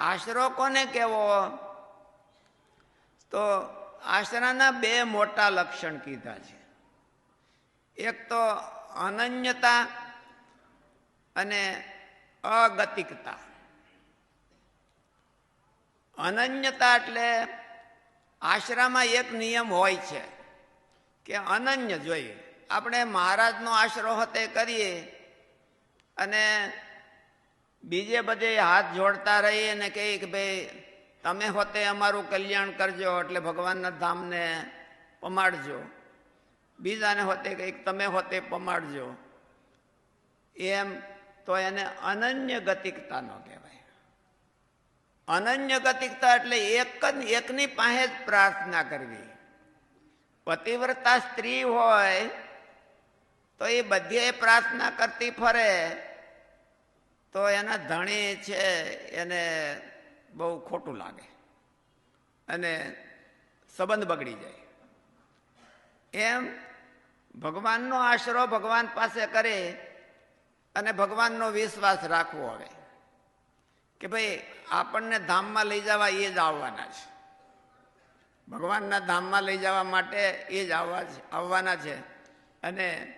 આશરો કોને કેવો તો આશરાના બે મોટા લક્ષણ કીધા છે. એક તો અનન્યતા અને અગતિકતા. અનન્યતા એટલે આશરામાં એક નિયમ હોય છે કે અનન્ય જોઈએ. આપણે મહારાજનો આશરો હતે કરીએ અને બીજે બધે હાથ જોડતા રહીએ અને કહીએ કે ભાઈ, તમે હોતે અમારું કલ્યાણ કરજો એટલે ભગવાનના ધામને પમાડજો. બીજાને હોતે કંઈક તમે હોતે પમાડજો. એમ તો એને અનન્ય ગતિકતા ન કહેવાય. અનન્ય ગતિકતા એટલે એક જ, એકની પાસે જ પ્રાર્થના કરવી. પતિવ્રતા સ્ત્રી હોય તો એ બધે પ્રાર્થના કરતી ફરે તો એના ધણી છે, એને બહુ ખોટું લાગે. અને સંબંધ બગડી જાય. એમ ભગવાનનો આશરો ભગવાન પાસે કરે અને ભગવાનનો વિશ્વાસ રાખવો હવે કે ભાઈ, આપણને ધામમાં લઈ જવા એ જ આવવાના છે. ભગવાનના ધામમાં લઈ જવા માટે એ જ આવવા આવવાના છે. અને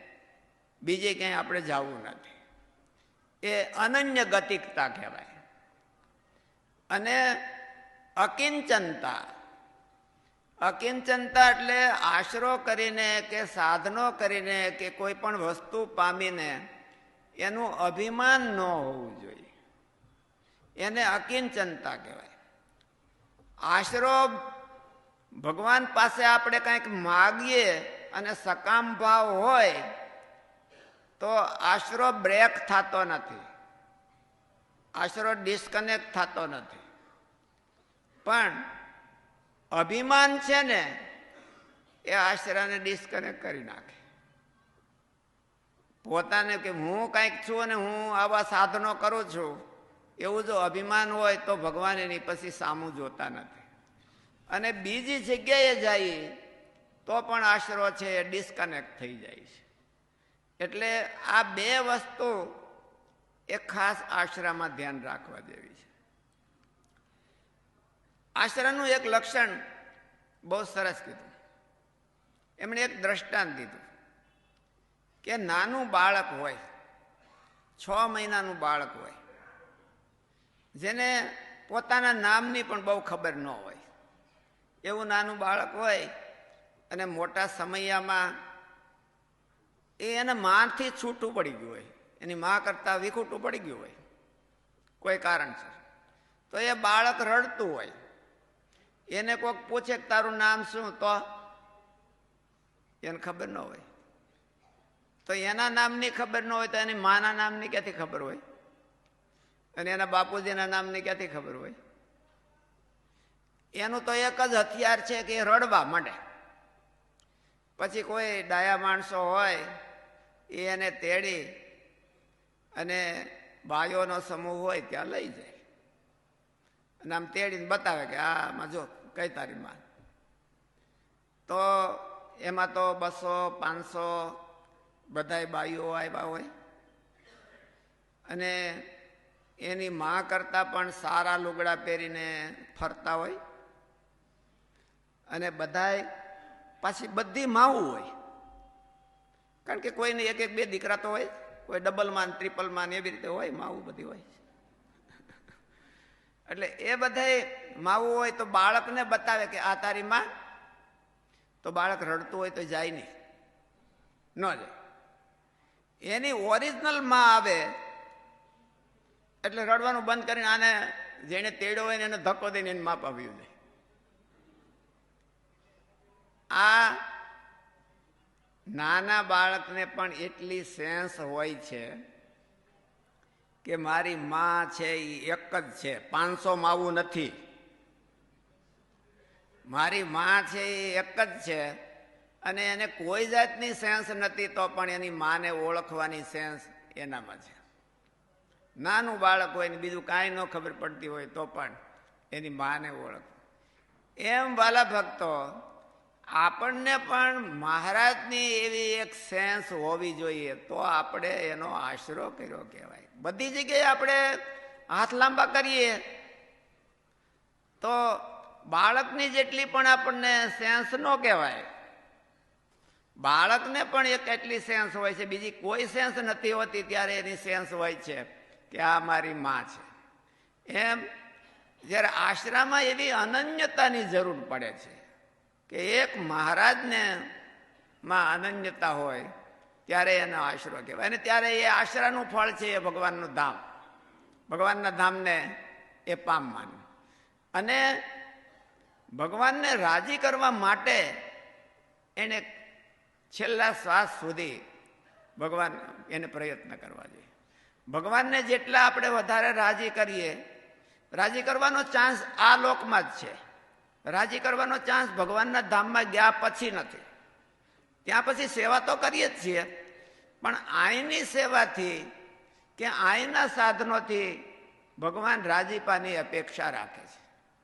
બીજે ક્યાંય આપણે જવું નથી. એ અનન્ય ગતિકતા કહેવાય. અને અકિંચનતા. અકિંચનતા એટલે આશરો કરીને કે સાધનો કરીને કે કોઈ પણ વસ્તુ પામીને એનું અભિમાન ન હોવું જોઈએ. એને અકિંચનતા કહેવાય. આશરો ભગવાન પાસે આપણે કંઈક માગીએ અને સકામ ભાવ હોય તો આશરો બ્રેક થતો નથી. આશરો ડિસ્કનેક્ટ થતો નથી. પણ અભિમાન છે ને, એ આશરાને ડિસ્કનેક્ટ કરી નાખે. પોતાને કે હું કંઈક છું અને હું આવા સાધનો કરું છું, એવું જો અભિમાન હોય તો ભગવાન એની પછી સામું જોતા નથી. અને બીજી જગ્યાએ જઈએ તો પણ આશરો છે એ ડિસ્કનેક્ટ થઈ જાય છે. એટલે આ બે વસ્તુ એ ખાસ આશરામાં ધ્યાન રાખવા જેવી છે. આશરાનું એક લક્ષણ બહુ સરસ કીધું. એમણે એક દ્રષ્ટાંત દીધું કે નાનું બાળક હોય, છ મહિનાનું બાળક હોય, જેને પોતાના નામની પણ બહુ ખબર ન હોય, એવું નાનું બાળક હોય અને મોટા સમયમાં એ એને માથી છૂટું પડી ગયું હોય. એની મા કરતાં વિખૂટું પડી ગયું હોય. કોઈ કારણસર. તો એ બાળક રડતું હોય. એને કોઈક પૂછે કે તારું નામ શું? તો એને ખબર ન હોય. તો એના નામની ખબર ન હોય તો એની માના નામની ક્યાંથી ખબર હોય? અને એના બાપુજીના નામની ક્યાંથી ખબર હોય? એનું તો એક જ હથિયાર છે કે એ રડવા માંડે. પછી કોઈ ડાયા માણસો હોય એ એને તેડી અને ભાઈઓનો સમૂહ હોય ત્યાં લઈ જાય. અને આમ તેડીને બતાવે કે આમાં જો, કઈ તારી માં તો એમાં તો બસો, પાંચસો બધાય બાઈઓ આવ્યા હોય. અને એની માં કરતાં પણ સારા લુગડા પહેરીને ફરતા હોય. અને બધાય પાછી બધી માવું હોય. કારણ કે કોઈને એક એક બે દીકરા તો હોય, કોઈ ડબલ માન ટ્રિપલ માન એવી રીતે હોય, માવું બધી હોય. એટલે એ બધાય માવું હોય તો બાળકને બતાવે કે આ તારી માં, તો બાળક રડતું હોય તો જાય નહીં. ન જાય. એની ઓરિજિનલમાં આવે, એટલે રડવાનું બંધ કરીને આને જેને તેડ્યો હોય ને એને ધક્કો દઈને એને માપ આવ્યું જાય આ નાના બાળકને પણ એટલી સેન્સ હોય છે કે મારી માં છે એ એક જ છે, પાંચસો માવું નથી. મારી માં છે એ એક જ છે અને એને કોઈ જાતની સેન્સ નથી તો પણ એની માને ઓળખવાની સેન્સ એનામાં છે. નાનું બાળક હોય ને બીજું કાંઈ ન ખબર પડતી હોય તો પણ એની માને ઓળખ. એમ વાલા ભક્તો આપણને પણ મહારાજની એવી એક સેન્સ હોવી જોઈએ તો આપણે એનો આશરો કર્યો કહેવાય. બધી જગ્યાએ આપણે હાથ લાંબા કરીએ. તો બાળકની જેટલી પણ આપણને સેન્સ ન કહેવાય, બાળકને પણ એક એટલી સેન્સ હોય છે. બીજી કોઈ સેન્સ નથી હોતી ત્યારે એની સેન્સ હોય છે કે આ મારી માં છે. એમ જ્યારે આશરામાં એવી અનન્યતાની જરૂર પડે છે. કે એક મહારાજને માં અનન્યતા હોય, ત્યારે એનો આશરો કહેવાય. અને ત્યારે એ આશરાનું ફળ છે એ ભગવાનનું ધામ. ભગવાનના ધામને એ પામવાનું અને ભગવાનને રાજી કરવા માટે એને છેલ્લા શ્વાસ સુધી ભગવાન એને પ્રયત્ન કરવા જોઈએ. ભગવાનને જેટલા આપણે વધારે રાજી કરીએ, રાજી કરવાનો ચાન્સ આ લોકમાં જ છે. રાજી કરવાનો ચાન્સ ભગવાનના ધામમાં ગયા પછી નથી. ત્યાં પછી સેવા તો કરીએ જ છીએ, પણ આઈની સેવાથી કે આઈના સાધનોથી ભગવાન રાજીપાની અપેક્ષા રાખે છે.